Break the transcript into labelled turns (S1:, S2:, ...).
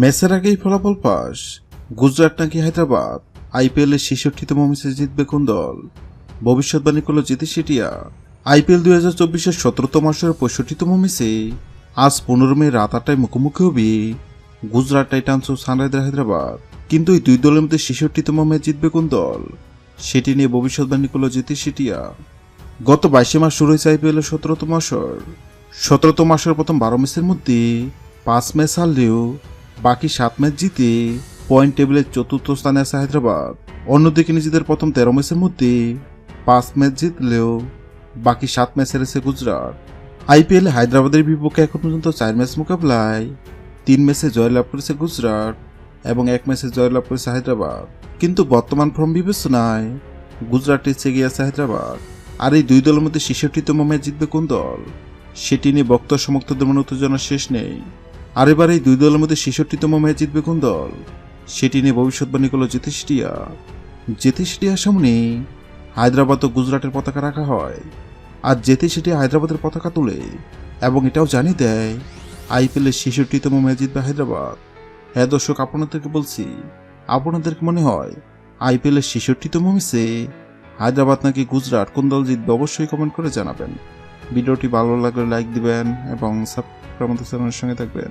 S1: ম্যাচের আগেই ফলাফল পাস। গুজরাট নাকি হায়দ্রাবাদ? আইপিএল এর ছেষট্টিতম ম্যাচে জিতবে কোন দল? ভবিষ্যৎবাণী করল জিতে সেটিয়া। আইপিএল দুই হাজার চব্বিশের সতেরোতম আসরের পঁয়ষট্টিতম ম্যাচে আজ পনেরো মে রাত আটটায় মুখোমুখি হবে গুজরাট টাইটান্স ও সানরাইজার হায়দ্রাবাদ। কিন্তু এই দুই দলের মধ্যে ছেষট্টিতম ম্যাচ জিতবে কোন দল? সেটি নিয়ে ভবিষ্যৎবাণী করল জিতে সেটিয়া। গত বাইশে মাস শুরু হয়েছে আইপিএল এর সতেরোতম আসর। সতেরোতম আসরের প্রথম বারো ম্যাচের মধ্যে পাঁচ ম্যাচ হারলেও বাকি সাত ম্যাচ জিতে পয়েন্ট টেবিলের চতুর্থ স্থানে আছে হায়দ্রাবাদ। অন্যদিকে নিজেদের প্রথম তেরো ম্যাচের মধ্যে পাঁচ ম্যাচ জিতলেও বাকি সাত ম্যাচ হেরেছে গুজরাট। আইপিএলে হায়দ্রাবাদের বিপক্ষে এখন পর্যন্ত চার ম্যাচ মোকাবিলায় তিন ম্যাচে জয়লাভ করেছে গুজরাট এবং এক ম্যাচে জয়লাভ করেছে হায়দ্রাবাদ। কিন্তু বর্তমান ফর্ম বিবেচনায় গুজরাটের চেয়ে আছে হায়দ্রাবাদ। আর এই দুই দলের মধ্যে ছেষট্টিতম ম্যাচ জিতবে কোন দল? সেটি নিয়ে বক্তা সমর্থকদের মনে উত্তেজনার শেষ নেই। আর এবার এই দুই দলের মধ্যে ছেষট্টিতম ম্যাচ জিতবে কোন দল? সেটি নিয়ে ভবিষ্যৎবাণী করল জেতিশটিয়া জেতিশটিয়ার সামনে হায়দ্রাবাদ ও গুজরাটের পতাকা রাখা হয়। আর যেতে সেটি হায়দ্রাবাদের পতাকা তোলে এবং এটাও জানিয়ে দেয় আইপিএলের ছেষট্টিতম ম্যাচ জিতবে হায়দ্রাবাদ। হ্যাঁ দর্শক, আপনাদেরকে বলছি, আপনাদেরকে মনে হয় আইপিএলের ছেষট্টিতম ম্যাচে হায়দ্রাবাদ নাকি গুজরাট কোন দল জিতবে অবশ্যই কমেন্ট করে জানাবেন। ভিডিওটি ভালো লাগলে লাইক দিবেন এবং সাবস্ক্রাইব আমাদের চ্যানেলের সঙ্গে থাকবেন।